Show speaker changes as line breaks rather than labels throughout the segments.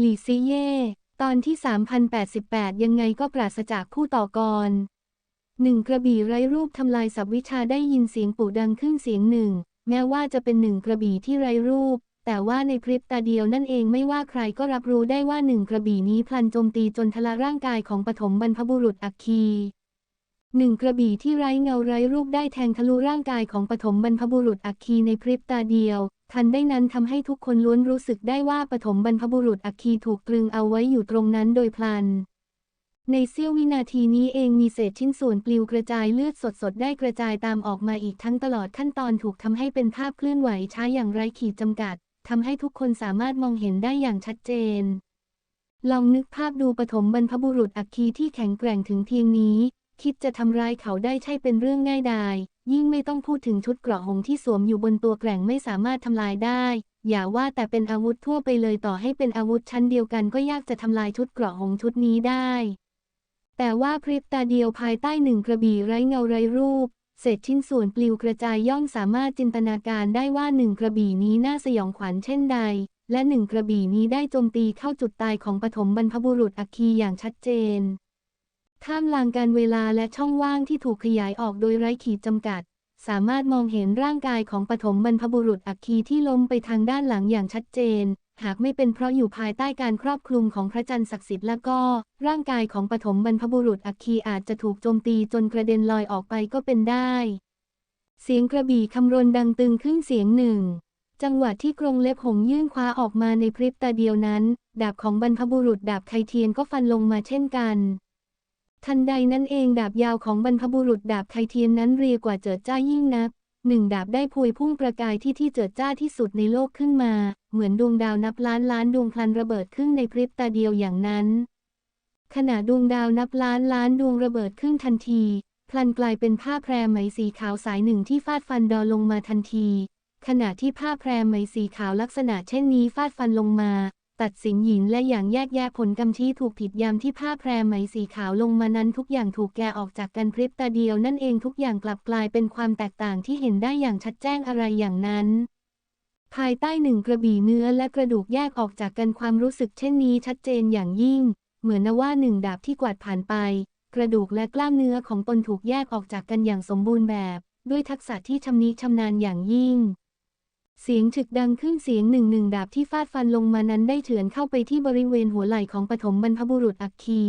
หลีซิเย่ ตอนที่ 3088 ยังไงก็ปราศจากคู่ต่อกรหนึ่งกระบี่ไร้รูปทำลายสับวิชาได้ยินเสียงปู่ดังขึ้นเสียงหนึ่ง แม้ว่าจะเป็นหนึ่งกระบี่ที่ไร้รูป แต่ว่าในพริบตาเดียวนั่นเองไม่ว่าใครก็รับรู้ได้ว่าหนึ่งกระบี่นี้พลันโจมตีจนทละร่างกายของปฐมบรรพบุรุษอักคี หนึ่งกระบี่ที่ไร้เงาไร้รูปได้แทงทะลุร่างกายของปฐมบรรพบุรุษอัคคีในพริบตาเดียว ทันได้นั้นทำให้ทุกคนล้วนรู้สึกได้ว่าปฐมบรรพบุรุษอัคคีถูกตรึงเอาไว้อยู่ตรงนั้นโดยพลัน ในเสี้ยววินาทีนี้เองมีเศษชิ้นส่วนปลิวกระจายเลือดสดๆ ได้กระจายตามออกมาอีกทั้งตลอดขั้นตอนถูกทำให้เป็นภาพเคลื่อนไหวช้าอย่างไร้ขีดจำกัดทำให้ทุกคนสามารถมองเห็นได้อย่างชัดเจนลองนึกภาพดูปฐมบรรพบุรุษอัคคีที่แข็งแกร่งถึงเพียงนี้ คิดจะทำร้ายเขาได้ใช่เป็นเรื่องง่ายดาย ยิ่งไม่ต้องพูดถึงชุดเกราะหงส์ที่สวมอยู่บนตัวแกร่งไม่สามารถทำลายได้ อย่าว่าแต่เป็นอาวุธทั่วไปเลยต่อให้เป็นอาวุธชั้นเดียวกันก็ยากจะทำลายชุดเกราะหงส์ชุดนี้ได้ แต่ว่าพริบตาเดียวภายใต้หนึ่งกระบี่ไร้เงาไร้รูป เศษชิ้นส่วนปลิวกระจายย่อมสามารถจินตนาการได้ว่าหนึ่งกระบี่นี้น่าสยองขวัญเช่นใด และหนึ่งกระบี่นี้ได้โจมตีเข้าจุดตายของปฐมบรรพบุรุษอัคคีอย่างชัดเจน ท่ามกลางการเวลาและช่องว่างที่ถูกขยายออกโดยไร้ขีดจำกัด สามารถมองเห็นร่างกายของปฐมบรรพบุรุษอัคคีที่ล้มไปทางด้านหลังอย่างชัดเจน หากไม่เป็นเพราะอยู่ภายใต้การครอบคลุมของพระจันทร์ศักดิ์สิทธิ์แล้วก็ ร่างกายของปฐมบรรพบุรุษอัคคีอาจจะถูกโจมตีจนกระเด็นลอยออกไปก็เป็นได้ เสียงกระบี่คำรนดังตึงขึ้นเสียงหนึ่งจังหวะที่กรงเล็บหงยื่นคว้าออกมาในพริบตาเดียวนั้น ดาบของบรรพบุรุษดาบไคเทียนก็ฟันลงมาเช่นกัน ทันใดนั้นเองดาบยาวของบรรพบุรุษดาบไคเทียนนั้นเรียกว่าเจิดจ้ายิ่งนัก หนึ่งดาบได้พวยพุ่งประกายที่ที่เจิดจ้าที่สุดในโลกขึ้นมา เหมือนดวงดาวนับล้านล้านดวงพลันระเบิดขึ้นในพริบตาเดียวอย่างนั้น ขณะดวงดาวนับล้านล้านดวงระเบิดขึ้นทันที พลันกลายเป็นผ้าแพรไหมสีขาวสายหนึ่งที่ฟาดฟันดอลงมาทันที ขณะที่ผ้าแพรไหมสีขาวลักษณะเช่นนี้ฟาดฟันลงมา ตัดสินหญิงและอย่างแยกแยะผลกรรมที่ถูกผิดยามที่ผ้าแพรไหมสีขาวลงมานั้นทุกอย่างถูกแกออกจากกันพริบตาเดียวนั่นเองทุกอย่างกลับกลายเป็นความแตกต่างที่เห็นได้อย่างชัดแจ้งอะไรอย่างนั้นภายใต้หนึ่งกระบี่เนื้อและกระดูกแยกออกจากกันความรู้สึกเช่นนี้ชัดเจนอย่างยิ่ง เหมือนนว่าหนึ่งดาบที่กวาดผ่านไป กระดูกและกล้ามเนื้อของตนถูกแยกออกจากกันอย่างสมบูรณ์แบบ ด้วยทักษะที่ชำนิชำนาญอย่างยิ่ง เสียงฉึกดังขึ้นเสียงหนึ่งหนึ่งดาบที่ฟาดฟันลงมานั้นได้เฉือนเข้าไปที่บริเวณหัวไหล่ของปฐมบรรพบุรุษอัคคี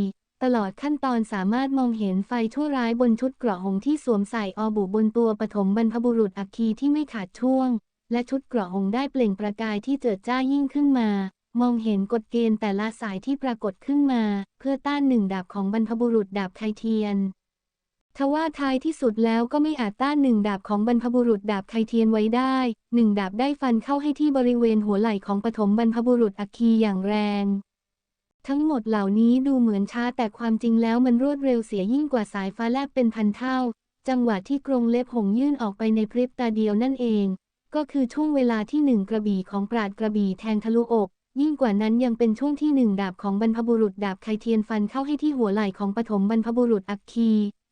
ตลอดขั้นตอนสามารถมองเห็นไฟชั่วร้ายบนชุดเกราะหงส์ที่สวมใส่อบุบนตัวปฐมบรรพบุรุษอัคคีที่ไม่ขาดช่วง และชุดเกราะหงส์ได้เปล่งประกายที่เจิดจ้ายิ่งขึ้นมา มองเห็นกฎเกณฑ์แต่ละสายที่ปรากฏขึ้นมา เพื่อต้านหนึ่งดาบของบรรพบุรุษดาบไคเทียน ทว่าท้ายที่สุดแล้วก็ไม่อาจต้านหนึ่งดาบของบรรพบุรุษดาบไคเทียนไว้ได้หนึ่งดาบได้ฟันเข้าให้ที่บริเวณหัวไหล่ของปฐมบรรพบุรุษอัคคีอย่างแรง ทั้งหมดเหล่านี้ดูเหมือนช้าแต่ความจริงแล้วมันรวดเร็วเสียยิ่งกว่าสายฟ้าแลบเป็นพันเท่า จังหวะที่กรงเล็บหงยื่นออกไปในพริบตาเดียวนั่นเอง ก็คือช่วงเวลาที่หนึ่งกระบี่ของปราดกระบี่แทงทะลุอกยิ่งกว่านั้นยังเป็นช่วงที่หนึ่งดาบของบรรพบุรุษดาบไคเทียนฟันเข้าให้ที่หัวไหล่ของปฐมบรรพบุรุษอัคคี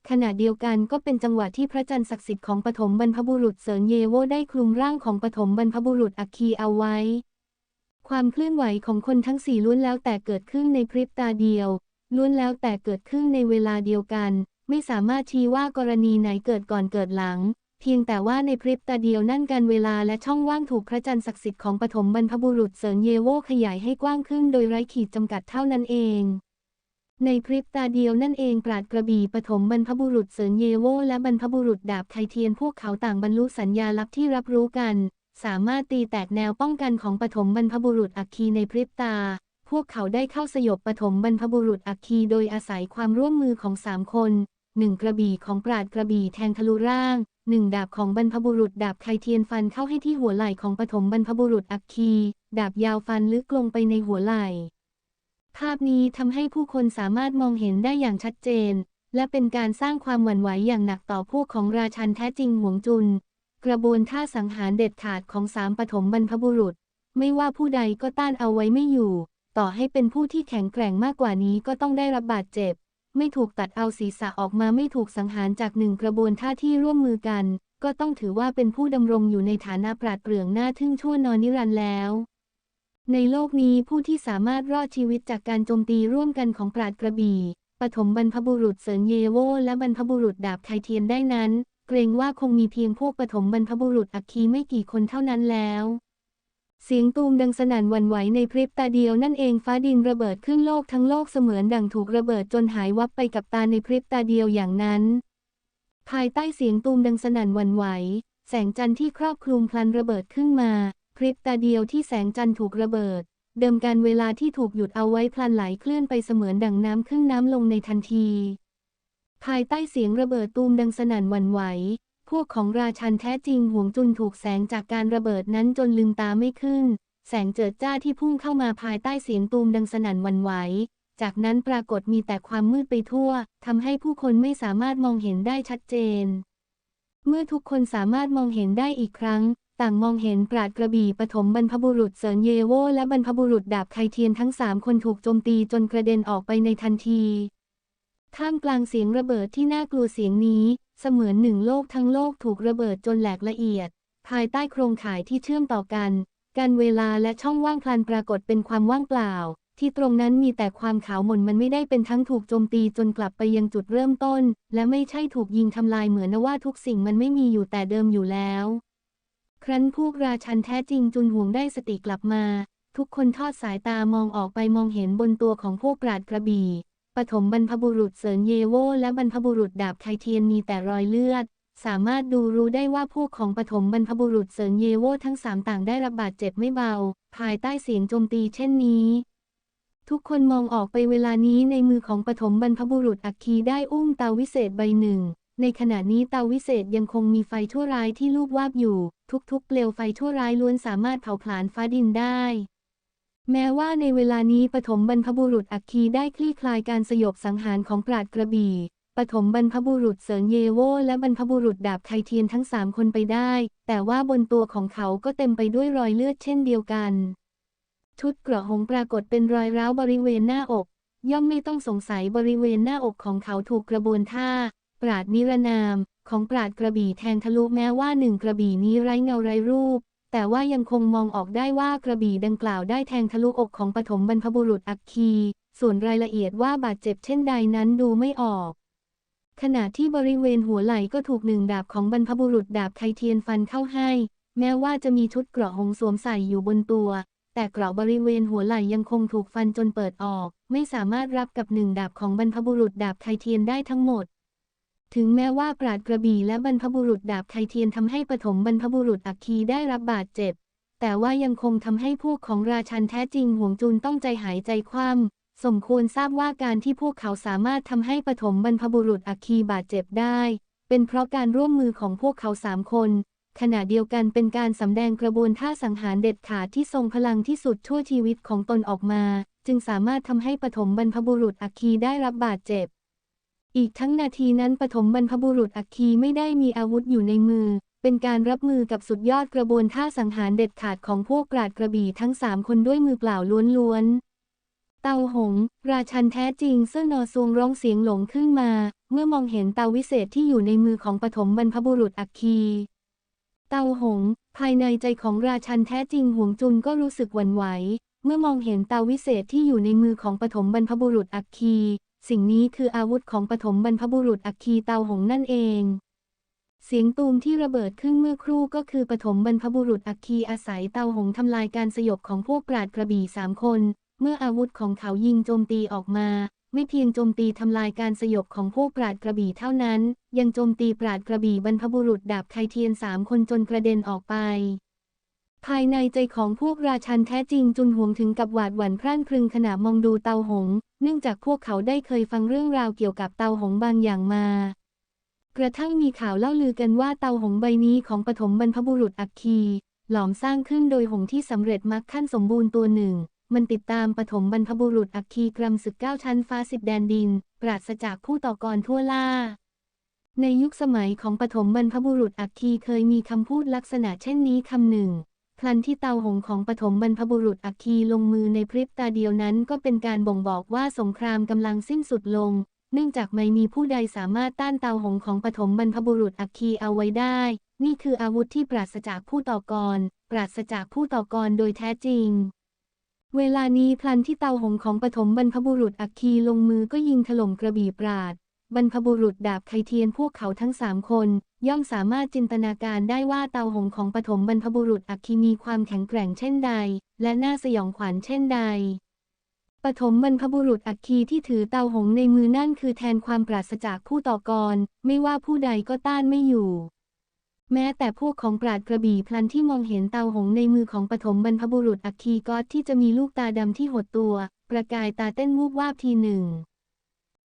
ขณะเดียวกันก็เป็นจังหวะที่พระจันทร์ศักดิ์สิทธิ์ของปฐมบรรพบุรุษเสริญเยโวได้คลุมร่างของปฐมบรรพบุรุษอัคคีเอาไว้ ความเคลื่อนไหวของคนทั้งสี่ล้วนแล้วแต่เกิดขึ้นในพริบตาเดียว ล้วนแล้วแต่เกิดขึ้นในเวลาเดียวกัน ไม่สามารถชี้ว่ากรณีไหนเกิดก่อนเกิดหลัง เพียงแต่ว่าในพริบตาเดียวนั่นการเวลาและช่องว่างถูกพระจันทร์ศักดิ์สิทธิ์ของปฐมบรรพบุรุษเสริญเยโวขยายให้กว้างขึ้นโดยไร้ขีดจำกัดเท่านั้นเอง ในพริบตาเดียวนั่นเองปราดกระบี่ปฐมบรรพบุรุษเสริญเยโวและบรรพบุรุษดาบไคเทียนพวกเขาต่างบรรลุสัญญาลับที่รับรู้กัน สามารถตีแตกแนวป้องกันของปฐมบรรพบุรุษอัคคีในพริบตา พวกเขาได้เข้าสยบปฐมบรรพบุรุษอัคคีโดยอาศัยความร่วมมือของสามคนหนึ่งกระบี่ของปราดกระบี่แทงทะลุร่างหนึ่งดาบของบรรพบุรุษดาบไคเทียนฟันเข้าให้ที่หัวไหล่ของปฐมบรรพบุรุษอัคคี ดาบยาวฟันลึกลงไปในหัวไหล่ ภาพนี้ทำให้ผู้คนสามารถมองเห็นได้อย่างชัดเจน และเป็นการสร้างความหวั่นไหวอย่างหนักต่อพวกของราชันแท้จริงหวงจุน กระบวนท่าสังหารเด็ดขาดของสามปฐมบรรพบุรุษ ไม่ว่าผู้ใดก็ต้านเอาไว้ไม่อยู่ ต่อให้เป็นผู้ที่แข็งแกร่งมากกว่านี้ก็ต้องได้รับบาดเจ็บ ไม่ถูกตัดเอาศีรษะออกมาไม่ถูกสังหารจากหนึ่งกระบวนท่าที่ร่วมมือกัน ก็ต้องถือว่าเป็นผู้ดำรงอยู่ในฐานะปราดเปรื่องหน้าทึ่งชั่วนอนนิรันดร์แล้ว ในโลกนี้ผู้ที่สามารถรอดชีวิตจากการโจมตีร่วมกันของปราดกระบี่ ปฐมบรรพบุรุษเสินเยโวและบรรพบุรุษดาบไคเทียนได้นั้น เกรงว่าคงมีเพียงพวกปฐมบรรพบุรุษอัคคีไม่กี่คนเท่านั้นแล้วเสียงตูมดังสนั่นวันไหวในพริบตาเดียวนั่นเองฟ้าดินระเบิดขึ้นโลกทั้งโลกเสมือนดังถูกระเบิดจนหายวับไปกับตาในพริบตาเดียวอย่างนั้น ภายใต้เสียงตูมดังสนั่นวันไหว แสงจันทร์ที่ครอบคลุมพลันระเบิดขึ้นมา พริบตาเดียวที่แสงจันทร์ถูกระเบิด เดิมการเวลาที่ถูกหยุดเอาไว้พลันไหลเคลื่อนไปเสมือนดังน้ำขึ้นน้ำลงในทันที ภายใต้เสียงระเบิดตูมดังสนั่นหวันไหว พวกของราชันแท้จริงห่วงจุนถูกแสงจากการระเบิดนั้นจนลืมตาไม่ขึ้น แสงเจิดจ้าที่พุ่งเข้ามาภายใต้เสียงตูมดังสนั่นหวันไหวจากนั้นปรากฏมีแต่ความมืดไปทั่ว ทำให้ผู้คนไม่สามารถมองเห็นได้ชัดเจน เมื่อทุกคนสามารถมองเห็นได้อีกครั้ง ต่างมองเห็นปราดกระบี่ปฐมบรรพบุรุษเสินเยโวและบรรพบุรุษดาบไคเทียนทั้งสามคนถูกโจมตีจนกระเด็นออกไปในทันที ท่ามกลางเสียงระเบิดที่น่ากลัวเสียงนี้ เสมือนหนึ่งโลกทั้งโลกถูกระเบิดจนแหลกละเอียด ภายใต้โครงข่ายที่เชื่อมต่อกัน การเวลาและช่องว่างพลันปรากฏเป็นความว่างเปล่า ที่ตรงนั้นมีแต่ความขาวหม่นมันไม่ได้เป็นทั้งถูกโจมตีจนกลับไปยังจุดเริ่มต้น และไม่ใช่ถูกยิงทำลายเหมือนว่าทุกสิ่งมันไม่มีอยู่แต่เดิมอยู่แล้ว ครั้นพวกราชันแท้จริงจุนห่วงได้สติกลับมา ทุกคนทอดสายตามองออกไปมองเห็นบนตัวของพวกปราดกระบี่ปฐมบรรพบุรุษเสินเยโวและบรรพบุรุษดาบไคเทียนมีแต่รอยเลือด สามารถดูรู้ได้ว่าพวกของปฐมบรรพบุรุษเสินเยโวทั้งสามต่างได้รับบาดเจ็บไม่เบา ภายใต้เสียงโจมตีเช่นนี้ทุกคนมองออกไปเวลานี้ในมือของปฐมบรรพบุรุษอัคคีได้อุ้มเตาวิเศษใบหนึ่ง ในขณะนี้เตาวิเศษยังคงมีไฟชั่วร้ายที่ลูบวาบอยู่ ทุกๆ เปลวไฟชั่วร้ายล้วนสามารถเผาผลาญฟ้าดินได้ แม้ว่าในเวลานี้ปฐมบรรพบุรุษอัคคีได้คลี่คลายการสยบสังหารของปราดกระบี่ปฐมบรรพบุรุษเสินเยโวและบรรพบุรุษดาบไคเทียนทั้งสามคนไปได้ แต่ว่าบนตัวของเขาก็เต็มไปด้วยรอยเลือดเช่นเดียวกัน ชุดเกราะหงปรากฏเป็นรอยร้าวบริเวณหน้าอก ย่อมไม่ต้องสงสัยบริเวณหน้าอกของเขาถูกกระบวนท่า ราดนิรนาม ของปราดกระบี่แทงทะลุแม้ว่าหนึ่งกระบี่นี้ไร้เงาไร้รูป แต่ว่ายังคงมองออกได้ว่ากระบี่ดังกล่าวได้แทงทะลุอกของปฐมบรรพบุรุษอัคคี ส่วนรายละเอียดว่าบาดเจ็บเช่นใดนั้นดูไม่ออก ขณะที่บริเวณหัวไหล่ก็ถูกหนึ่งดาบของบรรพบุรุษดาบไคเทียนฟันเข้าให้ แม้ว่าจะมีชุดเกราะหงส์สวมใส่อยู่บนตัวแต่เกราะบริเวณหัวไหล่ยังคงถูกฟันจนเปิดออก ไม่สามารถรับกับหนึ่งดาบของบรรพบุรุษดาบไคเทียนได้ทั้งหมด ถึงแม้ว่าปราดกระบี่และบรรพบุรุษดาบไคเทียนทำให้ปฐมบรรพบุรุษอัคคีได้รับบาดเจ็บ แต่ว่ายังคงทำให้พวกของราชันแท้จริงห่วงจุนต้องใจหายใจคว่ำสมควรทราบว่าการที่พวกเขาสามารถทำให้ปฐมบรรพบุรุษอัคคีบาดเจ็บได้ เป็นเพราะการร่วมมือของพวกเขาสามคน ขณะเดียวกันเป็นการสำแดงกระบวนท่าสังหารเด็ดขาดที่ทรงพลังที่สุดทั่วชีวิตของตนออกมา จึงสามารถทำให้ปฐมบรรพบุรุษอัคคีได้รับบาดเจ็บ อีกทั้งนาทีนั้นปฐมบรรพบุรุษอัคคีไม่ได้มีอาวุธอยู่ในมือ เป็นการรับมือกับสุดยอดกระบวนท่าสังหารเด็ดขาดของพวกกราดกระบี่ทั้งสามคนด้วยมือเปล่าล้วนๆ เตาหง ราชันแท้จริงเสื้อนอซวงร้องเสียงหลงขึ้นมา เมื่อมองเห็นเตาวิเศษที่อยู่ในมือของปฐมบรรพบุรุษอัคคีเตาหง ภายในใจของราชันแท้จริงห่วงจุนก็รู้สึกหวั่นไหว เมื่อมองเห็นเตาวิเศษที่อยู่ในมือของปฐมบรรพบุรุษอัคคี สิ่งนี้คืออาวุธของปฐมบรรพบุรุษอัคคีเตาหงนั่นเอง เสียงตูมที่ระเบิดขึ้นเมื่อครู่ก็คือปฐมบรรพบุรุษอัคคีอาศัยเตาหงทำลายการสยบของพวกปราดกระบี่สามคน เมื่ออาวุธของเขายิงโจมตีออกมาไม่เพียงโจมตีทำลายการสยบของพวกปราดกระบี่เท่านั้น ยังโจมตีปราดกระบี่บรรพบุรุษดาบไคเทียนสามคนจนกระเด็นออกไป ภายในใจของพวกราชันแท้จริงจุนหวงถึงกับหวาดหวั่นพรั่นพรึงขณะมองดูเตาหง เนื่องจากพวกเขาได้เคยฟังเรื่องราวเกี่ยวกับเตาหงบางอย่างมา กระทั่งมีข่าวเล่าลือกันว่าเตาหงใบนี้ของปฐมบรรพบุรุษอัคคี หลอมสร้างขึ้นโดยหงที่สำเร็จมรรคขั้นสมบูรณ์ตัวหนึ่ง มันติดตามปฐมบรรพบุรุษอัคคีกรมศึกเก้าชั้นฟ้าสิบแดนดิน ปราศจากผู้ต่อกรทั่วล่าในยุคสมัยของปฐมบรรพบุรุษอัคคีเคยมีคำพูดลักษณะเช่นนี้คำหนึ่ง พลันที่เตาหงของปฐมบรรพบุรุษอัคคีลงมือในพริบตาเดียวนั้นก็เป็นการบ่งบอกว่าสงครามกำลังสิ้นสุดลง เนื่องจากไม่มีผู้ใดสามารถต้านเตาหงของปฐมบรรพบุรุษอัคคีเอาไว้ได้ นี่คืออาวุธที่ปราศจากผู้ต่อกร ปราศจากผู้ต่อกรโดยแท้จริง เวลานี้พลันที่เตาหงของปฐมบรรพบุรุษอัคคีลงมือก็ยิงถล่มกระบี่ปราด บรรพบุรุษดาบไคเทียนพวกเขาทั้งสามคน ย่อมสามารถจินตนาการได้ว่าเตาหงของปฐมบรรพบุรุษอัคคีมีความแข็งแกร่งเช่นใด และน่าสยองขวัญเช่นใดปฐมบรรพบุรุษอัคคีที่ถือเตาหงในมือนั่นคือแทนความปราศจากผู้ต่อกร ไม่ว่าผู้ใดก็ต้านไม่อยู่ แม้แต่พวกของปราดกระบี่พลันที่มองเห็นเตาหงในมือของปฐมบรรพบุรุษอัคคีก็ที่จะมีลูกตาดำที่หดตัว ประกายตาเต้นวูบวาบทีหนึ่ง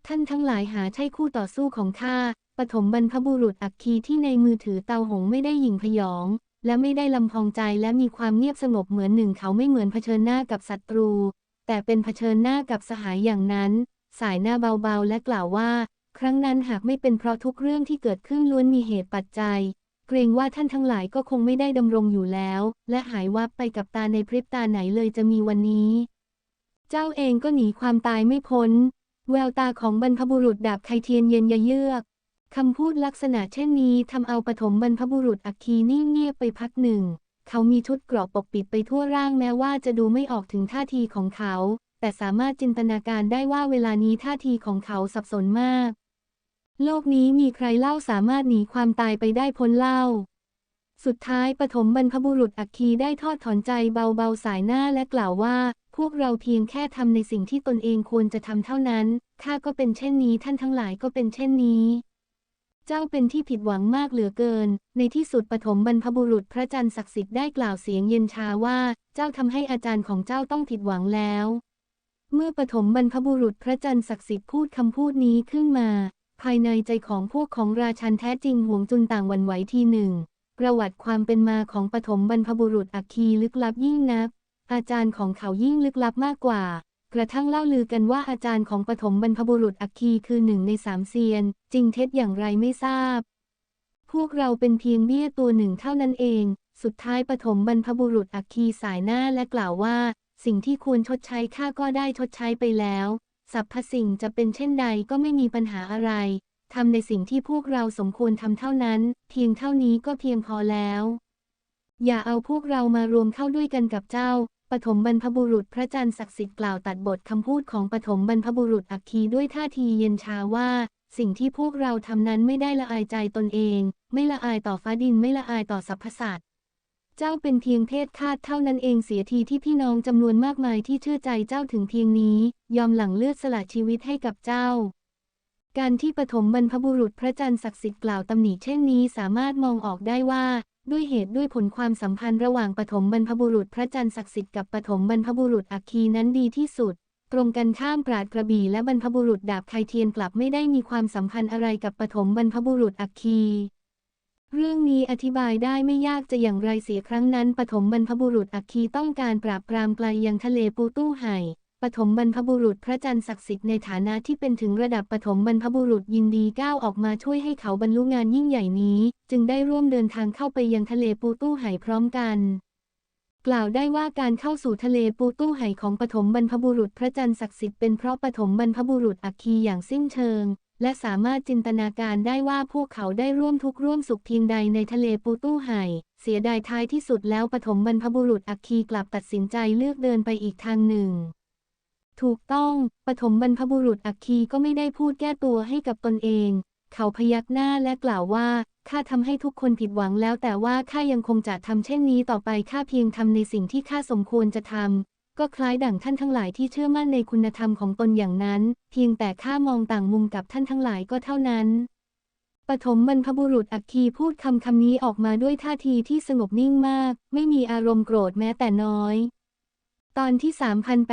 ท่านทั้งหลายหาใช่คู่ต่อสู้ของข้า ปฐมบรรพบุรุษอัคคีที่ในมือถือเตาหงไม่ได้หยิ่งพยอง และไม่ได้ลำพองใจและมีความเงียบสงบเหมือนหนึ่งเขาไม่เหมือนเผชิญหน้ากับศัตรู แต่เป็นเผชิญหน้ากับสหายอย่างนั้น สายหน้าเบาๆ และกล่าวว่า ครั้งนั้นหากไม่เป็นเพราะทุกเรื่องที่เกิดขึ้นล้วนมีเหตุปัจจัย เกรงว่าท่านทั้งหลายก็คงไม่ได้ดำรงอยู่แล้ว และหายวับไปกับตาในพริบตาไหนเลยจะมีวันนี้ เจ้าเองก็หนีความตายไม่พ้น แววตาของบรรพบุรุษดาบไคเทียนเย็นยะเยือกคำพูดลักษณะเช่นนี้ทำเอาปฐมบรรพบุรุษอัคคีนิ่งเงียบไปพักหนึ่ง เขามีชุดเกราะปกปิดไปทั่วร่างแม้ว่าจะดูไม่ออกถึงท่าทีของเขา แต่สามารถจินตนาการได้ว่าเวลานี้ท่าทีของเขาสับสนมาก โลกนี้มีใครเล่าสามารถหนีความตายไปได้พ้นเล่า สุดท้ายปฐมบรรพบุรุษอัคคีได้ทอดถอนใจเบาๆสายหน้าและกล่าวว่า พวกเราเพียงแค่ทำในสิ่งที่ตนเองควรจะทำเท่านั้น ข้าก็เป็นเช่นนี้ท่านทั้งหลายก็เป็นเช่นนี้ เจ้าเป็นที่ผิดหวังมากเหลือเกิน ในที่สุดปฐมบรรพบุรุษพระจันทร์ศักดิ์สิทธิ์ได้กล่าวเสียงเย็นชาว่า เจ้าทำให้อาจารย์ของเจ้าต้องผิดหวังแล้ว เมื่อปฐมบรรพบุรุษพระจันทร์ศักดิ์สิทธิ์พูดคำพูดนี้ขึ้นมา ภายในใจของพวกของราชันแท้จริงห่วงจุนต่างวันไหวทีหนึ่ง ประวัติความเป็นมาของปฐมบรรพบุรุษอัคคีลึกลับยิ่งนัก อาจารย์ของเขายิ่งลึกลับมากกว่า กระทั่งเล่าลือกันว่าอาจารย์ของปฐมบรรพบุรุษอัคคีคือหนึ่งในสามเซียน จริงเท็จอย่างไรไม่ทราบ พวกเราเป็นเพียงเบี้ยตัวหนึ่งเท่านั้นเอง สุดท้ายปฐมบรรพบุรุษอัคคีสายหน้าและกล่าวว่า สิ่งที่ควรชดใช้ข้าก็ได้ชดใช้ไปแล้วสรรพสิ่งจะเป็นเช่นใดก็ไม่มีปัญหาอะไรทำในสิ่งที่พวกเราสมควรทำเท่านั้น เพียงเท่านี้ก็เพียงพอแล้ว อย่าเอาพวกเรามารวมเข้าด้วยกันกับเจ้า ปฐมบรรพบุรุษพระจันทร์ศักดิ์สิทธิ์กล่าวตัดบทคำพูดของปฐมบรรพบุรุษอัคคีด้วยท่าทีเย็นชาว่า สิ่งที่พวกเราทำนั้นไม่ได้ละอายใจตนเอง ไม่ละอายต่อฟ้าดินไม่ละอายต่อสรรพสัตว์เจ้าเป็นเพียงเพศคาดเท่านั้นเองเสียทีที่พี่น้องจำนวนมากมายที่เชื่อใจเจ้าถึงเพียงนี้ ยอมหลั่งเลือดสละชีวิตให้กับเจ้า การที่ปฐมบรรพบุรุษพระจันทร์ศักดิ์สิทธิ์กล่าวตำหนิเช่นนี้สามารถมองออกได้ว่า ด้วยเหตุด้วยผลความสัมพันธ์ระหว่างปฐมบรรพบุรุษพระจันทร์ศักดิ์สิทธิ์กับปฐมบรรพบุรุษอัคคีนั้นดีที่สุด ตรงกันข้ามปราดกระบี่และบรรพบุรุษดาบไคเทียนกลับไม่ได้มีความสัมพันธ์อะไรกับปฐมบรรพบุรุษอัคคีเรื่องนี้อธิบายได้ไม่ยากจะอย่างไรเสียครั้งนั้นปฐมบรรพบุรุษอัคคีต้องการปราบปรามไกลยังทะเลปูตู้ไห่ ปฐมบรรพบุรุษพระจันทร์ศักดิ์สิทธิ์ในฐานะที่เป็นถึงระดับปฐมบรรพบุรุษยินดีก้าวออกมาช่วยให้เขาบรรลุงานยิ่งใหญ่นี้ จึงได้ร่วมเดินทางเข้าไปยังทะเลปูตู้ไห่พร้อมกัน กล่าวได้ว่าการเข้าสู่ทะเลปูตู้ไห่ของปฐมบรรพบุรุษพระจันทร์ศักดิ์สิทธิ์เป็นเพราะปฐมบรรพบุรุษอัคคีอย่างสิ้นเชิง และสามารถจินตนาการได้ว่าพวกเขาได้ร่วมทุกข์ร่วมสุขเพียงใดในทะเลปูตู้ไห่เสียดายท้ายที่สุดแล้วปฐมบรรพบุรุษอัคคีกลับตัดสินใจเลือกเดินไปอีกทางหนึ่ง ถูกต้อง ปฐมบรรพบุรุษอัคคีก็ไม่ได้พูดแก้ตัวให้กับตนเอง เขาพยักหน้าและกล่าวว่า ข้าทำให้ทุกคนผิดหวังแล้วแต่ว่าข้ายังคงจะทำเช่นนี้ต่อไปข้าเพียงทำในสิ่งที่ข้าสมควรจะทำ ก็คล้ายดั่งท่านทั้งหลายที่เชื่อมั่นในคุณธรรมของตนอย่างนั้น เพียงแต่ข้ามองต่างมุมกับท่านทั้งหลายก็เท่านั้นปฐมบรรพบุรุษอัคคีพูดคำคำนี้ออกมาด้วยท่าทีที่สงบนิ่งมาก ไม่มีอารมณ์โกรธแม้แต่น้อย ตอนที่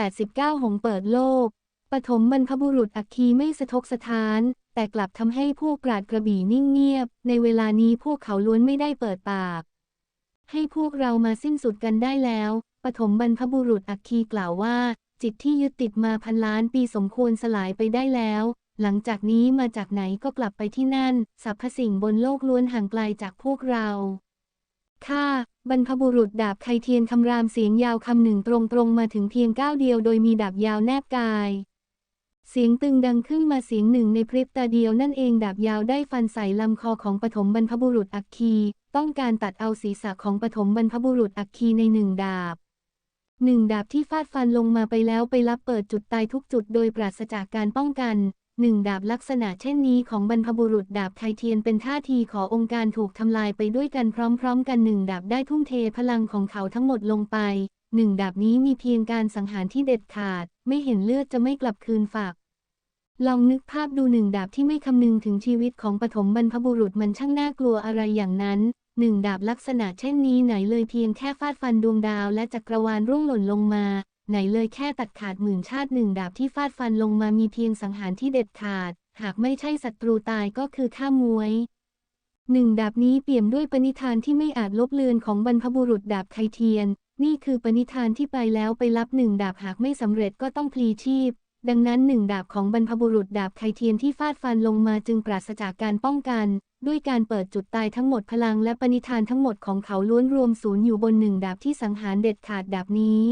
3089 หงเปิดโลก ปฐมบรรพบุรุษอัคคีไม่สะทกสะท้าน แต่กลับทำให้พวกปราดกระบี่นิ่งเงียบ ในเวลานี้พวกเขาล้วนไม่ได้เปิดปาก ให้พวกเรามาสิ้นสุดกันได้แล้ว ปฐมบรรพบุรุษอัคคีกล่าวว่า จิตที่ยึดติดมาพันล้านปีสมควรสลายไปได้แล้ว หลังจากนี้มาจากไหนก็กลับไปที่นั่น สรรพสิ่งบนโลกล้วนห่างไกลจากพวกเรา ข้าบรรพบุรุษดาบไคเทียนคำรามเสียงยาวคำหนึ่งตรงๆมาถึงเพียงก้าวเดียวโดยมีดาบยาวแนบกาย เสียงตึงดังขึ้นมาเสียงหนึ่งในพริบตาเดียวนั่นเองดาบยาวได้ฟันใส่ลำคอของปฐมบรรพบุรุษอัคคี ต้องการตัดเอาศีรษะของปฐมบรรพบุรุษอัคคีในหนึ่งดาบหนึ่งดาบที่ฟาดฟันลงมาไปแล้วไปรับเปิดจุดตายทุกจุดโดยปราศจากการป้องกัน หนึ่งดาบลักษณะเช่นนี้ของบรรพบุรุษดาบไทเทียนเป็นท่าทีขอองค์การถูกทำลายไปด้วยกันพร้อมๆ กันหนึ่งดาบได้ทุ่มเทพลังของเขาทั้งหมดลงไปหนึ่งดาบนี้มีเพียงการสังหารที่เด็ดขาด ไม่เห็นเลือดจะไม่กลับคืนฝาก ลองนึกภาพดูหนึ่งดาบที่ไม่คำนึงถึงชีวิตของปฐมบรรพบุรุษมันช่างน่ากลัวอะไรอย่างนั้นหนึ่งดาบลักษณะเช่นนี้ไหนเลยเพียงแค่ฟาดฟันดวงดาวและจักรวาลร่วงหล่นลงมา ไหนเลยแค่ตัดขาดหมื่นชาติหนึ่งดาบที่ฟาดฟันลงมามีเพียงสังหารที่เด็ดขาด หากไม่ใช่ศัตรูตายก็คือข้ามวยหนึ่งดาบนี้เปี่ยมด้วยปณิธานที่ไม่อาจลบเลือนของบรรพบุรุษดาบไคเทียน นี่คือปณิธานที่ไปแล้วไปรับหนึ่งดาบหากไม่สำเร็จก็ต้องพลีชีพ ดังนั้นหนึ่งดาบของบรรพบุรุษดาบไคเทียนที่ฟาดฟันลงมาจึงปราศจากการป้องกัน ด้วยการเปิดจุดตายทั้งหมดพลังและปณิธานทั้งหมดของเขาล้วนรวมศูนย์อยู่บนหนึ่งดาบที่สังหารเด็ดขาดดาบนี้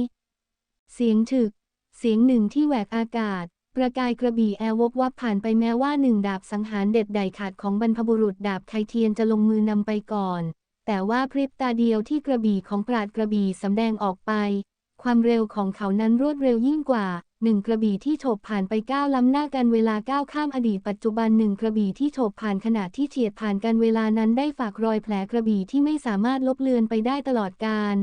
เสียงฉึก เสียงหนึ่งที่แหวกอากาศ ประกายกระบี่แอร์วบวับผ่านไปแม้ว่าหนึ่งดาบสังหารเด็ดใดขาดของบรรพบุรุษดาบไคเทียนจะลงมือนำไปก่อน แต่ว่าพริบตาเดียวที่กระบี่ของปราดกระบี่สำแดงออกไป ความเร็วของเขานั้นรวดเร็วยิ่งกว่าหนึ่งกระบี่ที่โฉบผ่านไปก้าวล้ำหน้ากันเวลาก้าวข้ามอดีตปัจจุบันหนึ่งกระบี่ที่โฉบผ่านขณะที่เฉียดผ่านกันเวลานั้นได้ฝากรอยแผลกระบี่ที่ไม่สามารถลบเลือนไปได้ตลอดกาล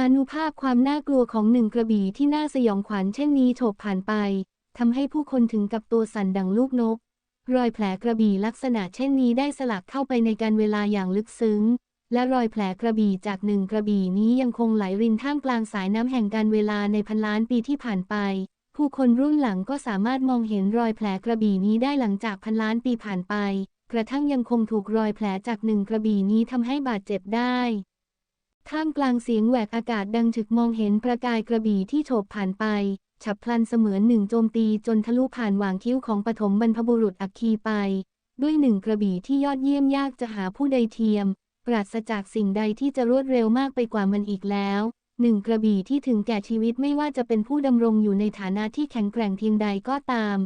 อนุภาพความน่ากลัวของหนึ่งกระบี่ที่น่าสยองขวัญเช่นนี้โฉบผ่านไปทำให้ผู้คนถึงกับตัวสั่นดังลูกนก รอยแผลกระบี่ลักษณะเช่นนี้ได้สลักเข้าไปในการเวลาอย่างลึกซึ้ง และรอยแผลกระบี่จากหนึ่งกระบี่นี้ยังคงไหลรินท่ามกลางสายน้ำแห่งการเวลาในพันล้านปีที่ผ่านไป ผู้คนรุ่นหลังก็สามารถมองเห็นรอยแผลกระบี่นี้ได้หลังจากพันล้านปีผ่านไป กระทั่งยังคงถูกรอยแผลจากหนึ่งกระบี่นี้ทำให้บาดเจ็บได้ ท่ามกลางเสียงแหวกอากาศดังถึกมองเห็นประกายกระบี่ที่โฉบผ่านไป ฉับพลันเสมือนหนึ่งโจมตีจนทะลุผ่านหว่างคิ้วของปฐมบรรพบุรุษอัคคีไป ด้วยหนึ่งกระบี่ที่ยอดเยี่ยมยากจะหาผู้ใดเทียม ปราศจากสิ่งใดที่จะรวดเร็วมากไปกว่ามันอีกแล้วหนึ่งกระบี่ที่ถึงแก่ชีวิตไม่ว่าจะเป็นผู้ดำรงอยู่ในฐานะที่แข็งแกร่งเพียงใดก็ตาม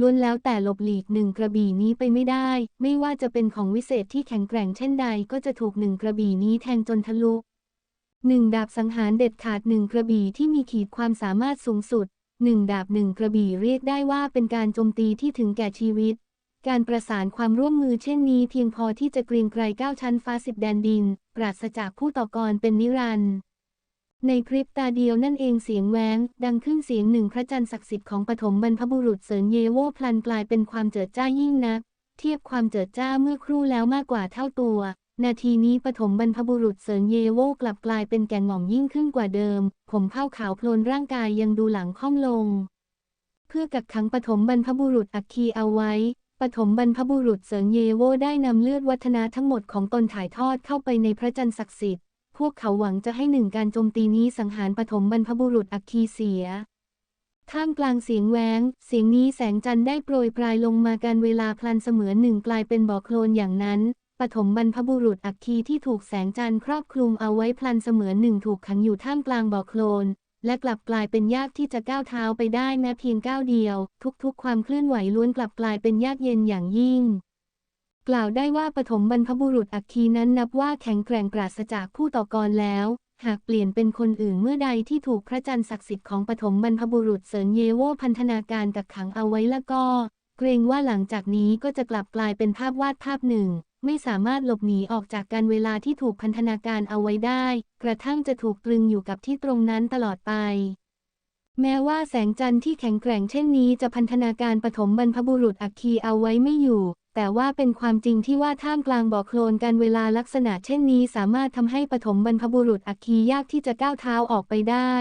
ล้วนแล้วแต่หลบหลีกหนึ่งกระบี่นี้ไปไม่ได้ ไม่ว่าจะเป็นของวิเศษที่แข็งแกร่งเช่นใดก็จะถูกหนึ่งกระบี่นี้แทงจนทะลุ หนึ่งดาบสังหารเด็ดขาดหนึ่งกระบี่ที่มีขีดความสามารถสูงสุดหนึ่งดาบหนึ่งกระบี่เรียกได้ว่าเป็นการโจมตีที่ถึงแก่ชีวิต การประสานความร่วมมือเช่นนี้เพียงพอที่จะเกรียงไกรก้าชั้นฟ้าสิบแดนดิน ปราศจากผู้ต่อกรเป็นนิรันดร์ในพริบตาเดียวนั่นเองเสียงแหวงดังขึ้นเสียงหนึ่งพระจันทร์ศักดิ์สิทธิ์ของปฐมบรรพบุรุษเสริญเยโวพลันกลายเป็นความเจิดจ้ายิ่งนัก เทียบความเจิดจ้าเมื่อครู่แล้วมากกว่าเท่าตัว นาทีนี้ปฐมบรรพบุรุษเสริญเยโวกลับกลายเป็นแก่งหม่อมยิ่งขึ้นกว่าเดิม ผมเผ้าขาวโพลนร่างกายยังดูหลังค่อมลง เพื่อกักขังปฐมบรรพบุรุษอัคคีเอาไว้ ปฐมบรรพบุรุษเสริญเยโวได้นำเลือดวัฒนาทั้งหมดของตนถ่ายทอดเข้าไปในพระจันทร์ศักดิ์สิทธิ์ พวกเขาหวังจะให้หนึ่งการโจมตีนี้สังหารปฐมบรรพบุรุษอัคคีเสียท่ามกลางเสียงแหวง เสียงนี้แสงจันทร์ได้โปรยปลายลงมาการเวลาพลันเสมือนหนึ่งกลายเป็นบ่อโคลนอย่างนั้น ฐมบรรพบุรุษอัคคีที่ถูกแสงจันทร์ครอบคลุมเอาไว้พลันเสมือนหนึ่งถูกขังอยู่ท่ามกลางบ่อโคลน และกลับกลายเป็นยากที่จะก้าวเท้าไปได้แม้เพียงก้าวเดียว ทุกๆ ความเคลื่อนไหวล้วนกลับกลายเป็นยากเย็นอย่างยิ่ง กล่าวได้ว่าปฐมบรรพบุรุษอัคคีนั้นนับว่าแข็งแกร่งปราศจากผู้ต่อกรแล้ว หากเปลี่ยนเป็นคนอื่นเมื่อใดที่ถูกพระจันทร์ศักดิ์สิทธิ์ของปฐมบรรพบุรุษเสริญเยโวพันธนาการกักขังเอาไว้แล้วก็ เกรงว่าหลังจากนี้ก็จะกลับกลายเป็นภาพวาดภาพหนึ่ง ไม่สามารถหลบหนีออกจากการเวลาที่ถูกพันธนาการเอาไว้ได้ กระทั่งจะถูกตรึงอยู่กับที่ตรงนั้นตลอดไป แม้ว่าแสงจันทร์ที่แข็งแกร่งเช่นนี้จะพันธนาการปฐมบรรพบุรุษอัคคีเอาไว้ไม่อยู่ แต่ว่าเป็นความจริงที่ว่าท่ามกลางบ่อโคลนการเวลาลักษณะเช่นนี้ สามารถทำให้ปฐมบรรพบุรุษอัคคียากที่จะก้าวเท้าออกไปได้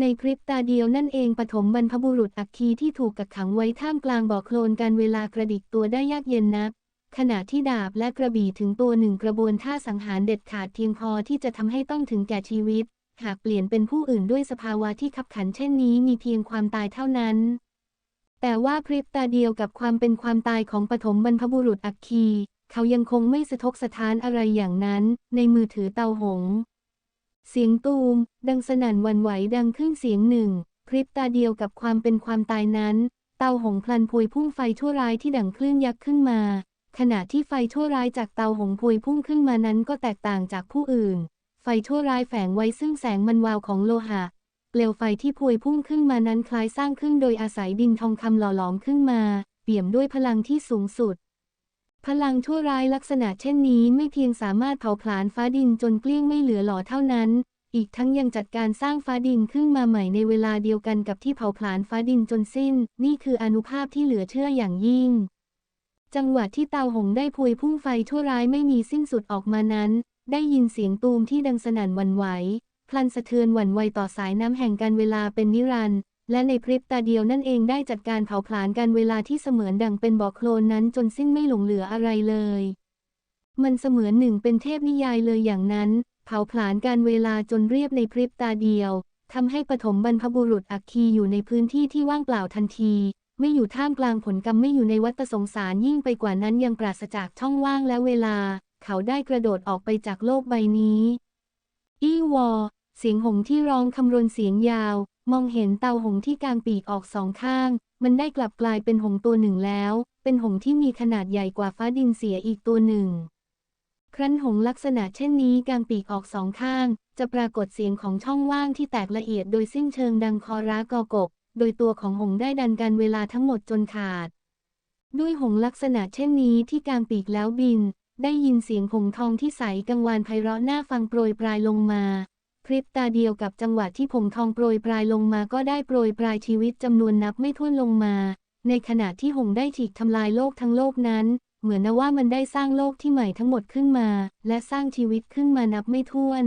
ในคลิปตาเดียวนั่นเองปฐมบรรพบุรุษอัคคีที่ถูกกักขังไว้ท่ามกลางบ่อโคลนการเวลากระดิกตัวได้ยากเย็นนัก ขณะที่ดาบและกระบี่ถึงตัวหนึ่งกระบวนท่าสังหารเด็ดขาดเพียงพอที่จะทำให้ต้องถึงแก่ชีวิต หากเปลี่ยนเป็นผู้อื่นด้วยสภาวะที่ขับขันเช่นนี้มีเพียงความตายเท่านั้น แต่ว่าพริบตาเดียวกับความเป็นความตายของปฐมบรรพบุรุษอัคคี เขายังคงไม่สะทกสะท้านอะไรอย่างนั้น ในมือถือเตาหง เสียงตูม ดังสนั่นวันไหวดังขึ้นเสียงหนึ่ง พริบตาเดียวกับความเป็นความตายนั้น เตาหงพลันพวยพุ่งไฟชั่วร้ายที่ดังคลื่นยักษ์ขึ้นมา ขณะที่ไฟชั่วร้ายจากเตาหงพวยพุ่งขึ้นมานั้นก็แตกต่างจากผู้อื่น ไฟชั่วร้ายแฝงไว้ซึ่งแสงมันวาวของโลหะ เปลวไฟที่พวยพุ่งขึ้นมานั้นคล้ายสร้างขึ้นโดยอาศัยดินทองคำหล่อหลอมขึ้นมา เปี่ยมด้วยพลังที่สูงสุด พลังชั่วร้ายลักษณะเช่นนี้ไม่เพียงสามารถเผาผลาญฟ้าดินจนเกลี้ยงไม่เหลือหล่อเท่านั้น อีกทั้งยังจัดการสร้างฟ้าดินขึ้นมาใหม่ในเวลาเดียวกันกับที่เผาผลาญฟ้าดินจนสิ้น นี่คืออนุภาพที่เหลือเชื่ออย่างยิ่ง จังหวะที่เตาหงได้พวยพุ่งไฟชั่วร้ายไม่มีสิ้นสุดออกมานั้น ได้ยินเสียงตูมที่ดังสนั่นวันไหว พลันสะเทือนหวั่นไหวต่อสายน้ำแห่งการเวลาเป็นนิรันดร์และในพริบตาเดียวนั่นเองได้จัดการเผาผลาญการเวลาที่เสมือนดังเป็นบ่อโคลนนั้นจนสิ้นไม่หลงเหลืออะไรเลย มันเสมือนหนึ่งเป็นเทพนิยายเลยอย่างนั้น เผาผลาญการเวลาจนเรียบในพริบตาเดียวทำให้ปฐมบรรพบุรุษอัคคีอยู่ในพื้นที่ที่ว่างเปล่าทันที ไม่อยู่ท่ามกลางผลกรรมไม่อยู่ในวัฏสงสารยิ่งไปกว่านั้นยังปราศจากช่องว่างและเวลา เขาได้กระโดดออกไปจากโลกใบนี้ อีวอ เสียงหงที่ร้องคำรนเสียงยาว มองเห็นเตาหงที่กางปีกออกสองข้าง มันได้กลับกลายเป็นหงตัวหนึ่งแล้ว เป็นหงที่มีขนาดใหญ่กว่าฟ้าดินเสียอีกตัวหนึ่ง ครั้นหงลักษณะเช่นนี้กางปีกออกสองข้าง จะปรากฏเสียงของช่องว่างที่แตกละเอียดโดยสิ้นเชิงดังคอร้ากอกก โดยตัวของหงได้ดันการเวลาทั้งหมดจนขาด ด้วยหงลักษณะเช่นนี้ที่กางปีกแล้วบิน ได้ยินเสียงหงทองที่ใสกังวานไพเราะน่าฟังโปรยปลายลงมาพริบตาเดียวกับจังหวะที่ผงทองโปรยปลายลงมาก็ได้โปรยปลายชีวิตจำนวนนับไม่ถ้วนลงมา ในขณะที่หงได้ฉีกทำลายโลกทั้งโลกนั้น เหมือนนว่ามันได้สร้างโลกที่ใหม่ทั้งหมดขึ้นมา และสร้างชีวิตขึ้นมานับไม่ถ้วน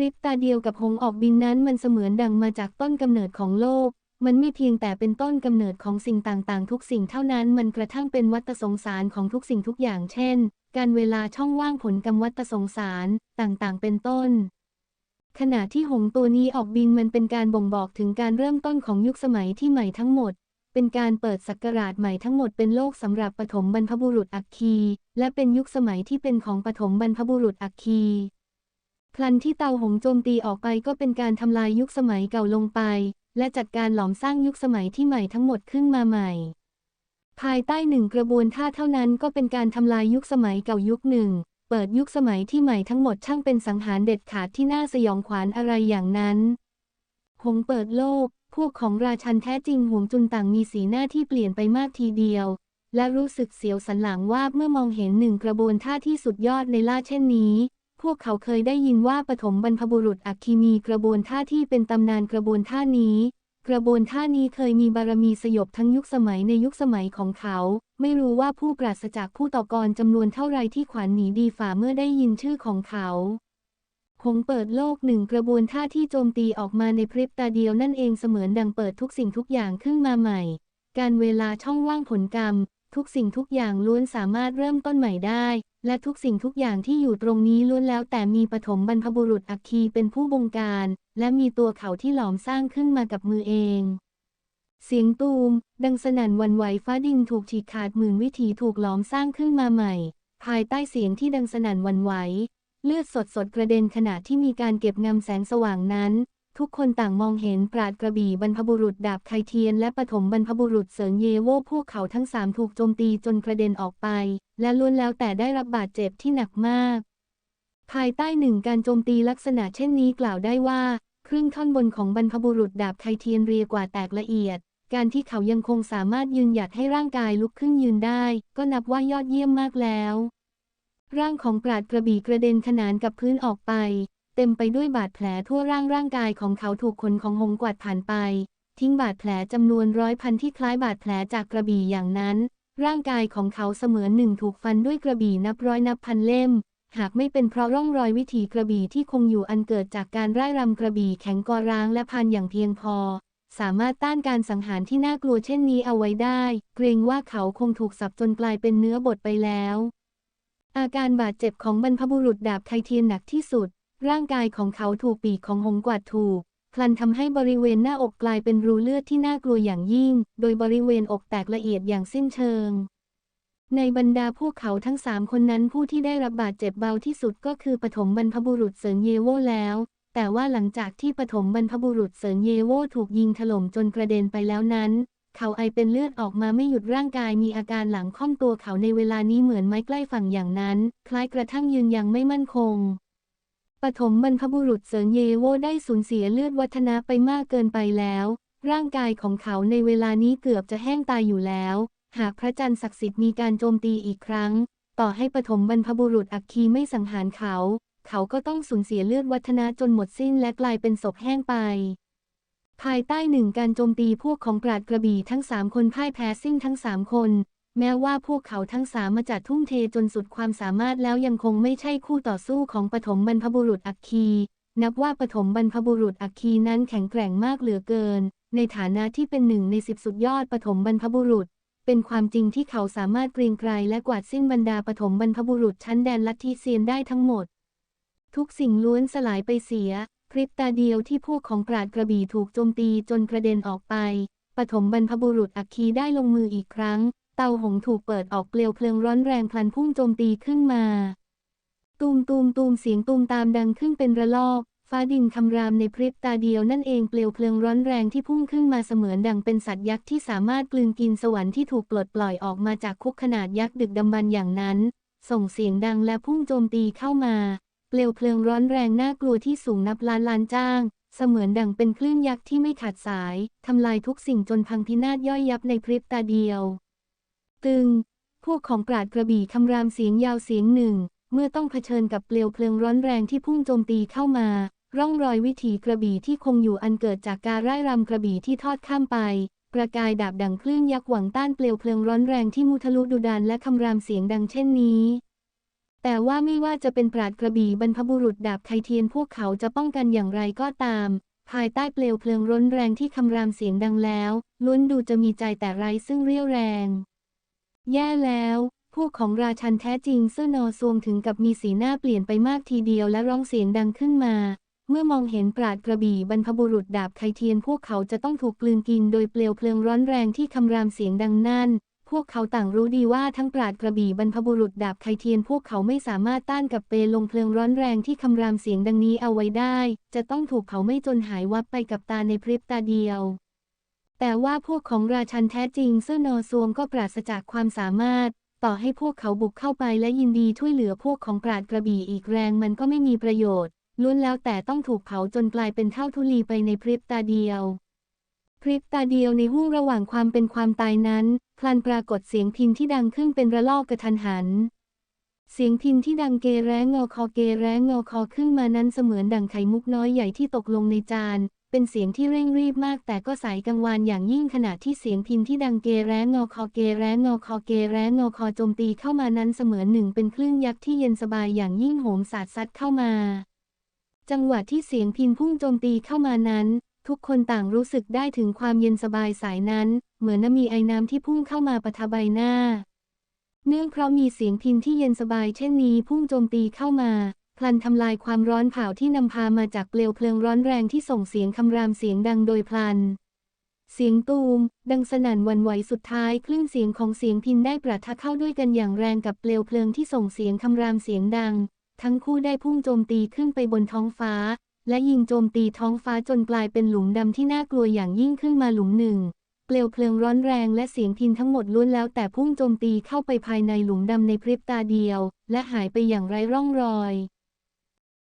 ริบตาเดียวกับหงออกบินนั้นมันเสมือนดังมาจากต้นกำเนิดของโลก มันไม่เพียงแต่เป็นต้นกำเนิดของสิ่งต่างๆ ทุกสิ่งเท่านั้น มันกระทั่งเป็นวัฏสงสารของทุกสิ่งทุกอย่างเช่น การเวลาช่องว่างผลกรรมวัฏสงสารต่างๆ เป็นต้นขณะที่หงตัวนี้ออกบินมันเป็นการบ่งบอกถึงการเริ่มต้นของยุคสมัยที่ใหม่ทั้งหมด เป็นการเปิดศักราชใหม่ทั้งหมดเป็นโลกสำหรับปฐมบรรพบุรุษอัคคี และเป็นยุคสมัยที่เป็นของปฐมบรรพบุรุษอัค คีพลันที่เตาหงโจมตีออกไปก็เป็นการทำลายยุคสมัยเก่าลงไป และจัดการหลอมสร้างยุคสมัยที่ใหม่ทั้งหมดขึ้นมาใหม่ ภายใต้หนึ่งกระบวนท่าเท่านั้นก็เป็นการทำลายยุคสมัยเก่ายุคหนึ่ง เปิดยุคสมัยที่ใหม่ทั้งหมดช่างเป็นสังหารเด็ดขาดที่น่าสยองขวัญอะไรอย่างนั้น หงเปิดโลก พวกของราชันแท้จริงหวงจุนต่างมีสีหน้าที่เปลี่ยนไปมากทีเดียว และรู้สึกเสียวสันหลังว่าเมื่อมองเห็นหนึ่งกระบวนท่าที่สุดยอดในล่าเช่นนี้ พวกเขาเคยได้ยินว่าปฐมบรรพบุรุษอัคคีมีกระบวนท่าที่เป็นตำนานกระบวนท่านี้ กระบวนท่านี้เคยมีบารมีสยบทั้งยุคสมัยในยุคสมัยของเขา ไม่รู้ว่าผู้ปราศจากผู้ต่อกรจำนวนเท่าไรที่ขวัญหนีดีฝ่าเมื่อได้ยินชื่อของเขาหงเปิดโลกหนึ่งกระบวนท่าที่โจมตีออกมาในพริบตาเดียวนั่นเองเสมือนดังเปิดทุกสิ่งทุกอย่างขึ้นมาใหม่ การเวลาช่องว่างผลกรรม ทุกสิ่งทุกอย่างล้วนสามารถเริ่มต้นใหม่ได้ และทุกสิ่งทุกอย่างที่อยู่ตรงนี้ล้วนแล้วแต่มีปฐมบรรพบุรุษอัคคีเป็นผู้บงการ และมีตัวเขาที่หลอมสร้างขึ้นมากับมือเอง เสียงตูม ดังสนั่นวันไหวฟ้าดินถูกฉีกขาดหมื่นวิถีถูกหลอมสร้างขึ้นมาใหม่ ภายใต้เสียงที่ดังสนั่นวันไหว เลือดสดสดกระเด็นขณะที่มีการเก็บงำแสงสว่างนั้น ทุกคนต่างมองเห็นปราดกระบี่บรรพบุรุษดาบไคเทียนและปฐมบรรพบุรุษเสริญเยโวพวกเขาทั้งสามถูกโจมตีจนกระเด็นออกไป และล้วนแล้วแต่ได้รับบาดเจ็บที่หนักมาก ภายใต้หนึ่งการโจมตีลักษณะเช่นนี้กล่าวได้ว่า ครึ่งท่อนบนของบรรพบุรุษดาบไคเทียนเรียกว่าแตกละเอียด การที่เขายังคงสามารถยืนหยัดให้ร่างกายลุกขึ้นยืนได้ ก็นับว่ายอดเยี่ยมมากแล้ว ร่างของปราดกระบี่กระเด็นขนานกับพื้นออกไป เต็มไปด้วยบาดแผลทั่วร่างร่างกายของเขาถูกขนของหงกวาดผ่านไป ทิ้งบาดแผลจำนวนร้อยพันที่คล้ายบาดแผลจากกระบี่อย่างนั้น ร่างกายของเขาเสมือนหนึ่งถูกฟันด้วยกระบี่นับร้อยนับพันเล่ม หากไม่เป็นเพราะร่องรอยวิถีกระบี่ที่คงอยู่อันเกิดจากการร่ายรำกระบี่แข็งกอร้างและพันอย่างเพียงพอ สามารถต้านการสังหารที่น่ากลัวเช่นนี้เอาไว้ได้ เกรงว่าเขาคงถูกสับจนกลายเป็นเนื้อบดไปแล้วอาการบาดเจ็บของบรรพบุรุษดาบไคเทียนหนักที่สุด ร่างกายของเขาถูกปีกของหงกวาดถูกพลันทำให้บริเวณหน้าอกกลายเป็นรูเลือดที่น่ากลัวอย่างยิ่ง โดยบริเวณอกแตกละเอียดอย่างสิ้นเชิง ในบรรดาพวกเขาทั้งสามคนนั้นผู้ที่ได้รับบาดเจ็บเบาที่สุดก็คือปฐมบรรพบุรุษเสิงเยโวแล้ว แต่ว่าหลังจากที่ปฐมบรรพบุรุษเสิงเยโวถูกยิงถล่มจนกระเด็นไปแล้วนั้น เขาไอเป็นเลือดออกมาไม่หยุดร่างกายมีอาการหลังค่อมตัวเขาในเวลานี้เหมือนไม้ใกล้ฝั่งอย่างนั้น คล้ายกระทั่งยืนยังไม่มั่นคง ปฐมบรรพบุรุษเซินเยโวได้สูญเสียเลือดวัฒนะไปมากเกินไปแล้ว ร่างกายของเขาในเวลานี้เกือบจะแห้งตายอยู่แล้ว หากพระจันทร์ศักดิ์สิทธิ์มีการโจมตีอีกครั้ง ต่อให้ปฐมบรรพบุรุษอัคคีไม่สังหารเขา เขาก็ต้องสูญเสียเลือดวัฒนะจนหมดสิ้นและกลายเป็นศพแห้งไป ภายใต้หนึ่งการโจมตีพวกของปราดกระบี่ทั้งสามคนพ่ายแพ้สิ้นทั้งสามคน แม้ว่าพวกเขาทั้งสามมาจัดทุ่มเทจนสุดความสามารถแล้วยังคงไม่ใช่คู่ต่อสู้ของปฐมบรรพบุรุษอัคคี นับว่าปฐมบรรพบุรุษอัคคีนั้นแข็งแกร่งมากเหลือเกิน ในฐานะที่เป็นหนึ่งในสิบสุดยอดปฐมบรรพบุรุษ เป็นความจริงที่เขาสามารถเกรียงไกรและกวาดสิ้นบรรดาปฐมบรรพบุรุษชั้นแดนลัทธิเซียนได้ทั้งหมด ทุกสิ่งล้วนสลายไปเสียพริบตาเดียวที่พวกของปราดกระบี่ถูกโจมตีจนกระเด็นออกไป ปฐมบรรพบุรุษอัคคีได้ลงมืออีกครั้ง เตาหงถูกเปิดออกเปลวเพลิงร้อนแรงพลันพุ่งโจมตีขึ้นมา ตูมตูมตูมเสียงตูมตามดังขึ้นเป็นระลอก ฟ้าดินคำรามในพริบตาเดียวนั่นเองเปลวเพลิงร้อนแรงที่พุ่งขึ้นมาเสมือนดังเป็นสัตว์ยักษ์ที่สามารถกลืนกินสวรรค์ที่ถูกปลดปล่อยออกมาจากคุกขนาดยักษ์ดึกดำบรรอย่างนั้น ส่งเสียงดังและพุ่งโจมตีเข้ามา เปลวเพลิงร้อนแรงน่ากลัวที่สูงนับล้านล้านจ้างเสมือนดังเป็นคลื่นยักษ์ที่ไม่ขาดสาย ทำลายทุกสิ่งจนพังพินาศย่อยยับในพริบตาเดียว ตึง พวกของปราดกระบี่คำรามเสียงยาวเสียงหนึ่ง เมื่อต้องเผชิญกับเปลวเพลิงร้อนแรงที่พุ่งโจมตีเข้ามา ร่องรอยวิถีกระบี่ที่คงอยู่อันเกิดจากการไร่รำกระบี่ที่ทอดข้ามไป ประกายดาบดังคลื่นยักษ์หวังต้านเปลวเพลิงร้อนแรงที่มุทะลุดุดานและคำรามเสียงดังเช่นนี้แต่ว่าไม่ว่าจะเป็นปราดกระบี่บรรพบุรุษดาบไคเทียนพวกเขาจะป้องกันอย่างไรก็ตาม ภายใต้เปลวเพลิงร้อนแรงที่คำรามเสียงดังแล้วล้วนดูจะมีใจแต่ไร้ซึ่งเรี่ยวแรง แย่แล้ว พวกของราชันแท้จริงเสื้อนอซวงถึงกับมีสีหน้าเปลี่ยนไปมากทีเดียวและร้องเสียงดังขึ้นมา เมื่อมองเห็นปราดกระบี่บรรพบุรุษดาบไคเทียน พวกเขาจะต้องถูกกลืนกินโดยเปลวเพลิงร้อนแรงที่คำรามเสียงดังนั่นพวกเขาต่างรู้ดีว่าทั้งปราดกระบี่บรรพบุรุษดาบไคเทียนพวกเขาไม่สามารถต้านกับเปลลงเพลิงร้อนแรงที่คำรามเสียงดังนี้เอาไว้ได้ จะต้องถูกเผาไม่จนหายวับไปกับตาในพริบตาเดียว แต่ว่าพวกของราชันแท้จริงเสื้อนอซวงก็ปราศจากความสามารถ ต่อให้พวกเขาบุกเข้าไปและยินดีช่วยเหลือพวกของปราดกระบี่อีกแรงมันก็ไม่มีประโยชน์ล้วนแล้วแต่ต้องถูกเผาจนกลายเป็นเท่าทุลีไปในพริบตาเดียว พริบตาเดียวในห้วงระหว่างความเป็นความตายนั้น พลันปรากฏเสียงพินที่ดังขึ้นเป็นระลอกกระทันหัน เสียงพินที่ดังเกแร้งอคอเกแร้งอคอขึ้นมานั้นเสมือนดังไข่มุกน้อยใหญ่ที่ตกลงในจาน เป็นเสียงที่เร่งรีบมากแต่ก็ใสกังวานอย่างยิ่งขณะที่เสียงพินที่ดังเกแร้งอคอเกแร้งอคอเกแร้งอคอโจมตีเข้ามานั้นเสมือนหนึ่งเป็นคลื่นยักษ์ที่เย็นสบายอย่างยิ่งโหมสาดซัดเข้ามา จังหวะที่เสียงพินพุ่งโจมตีเข้ามานั้น ทุกคนต่างรู้สึกได้ถึงความเย็นสบายสายนั้น เหมือนน้ำมีไอ้น้ำที่พุ่งเข้ามาปะทะใบหน้า เนื่องเพราะมีเสียงพินที่เย็นสบายเช่นนี้พุ่งโจมตีเข้ามา พลันทำลายความร้อนเผาที่นำพามาจากเปลวเพลิงร้อนแรงที่ส่งเสียงคำรามเสียงดังโดยพลัน เสียงตูม ดังสนั่นวันไหวสุดท้ายคลื่นเสียงของเสียงพินได้ประทะเข้าด้วยกันอย่างแรงกับเปลวเพลิงที่ส่งเสียงคำรามเสียงดัง ทั้งคู่ได้พุ่งโจมตีขึ้นไปบนท้องฟ้า และยิงโจมตีท้องฟ้าจนกลายเป็นหลุมดำที่น่ากลัวอย่างยิ่งขึ้นมาหลุมหนึ่งเปลวเพลิงร้อนแรงและเสียงพินทั้งหมดล้วนแล้วแต่พุ่งโจมตีเข้าไปภายในหลุมดำในพริบตาเดียว และหายไปอย่างไร้ร่องรอย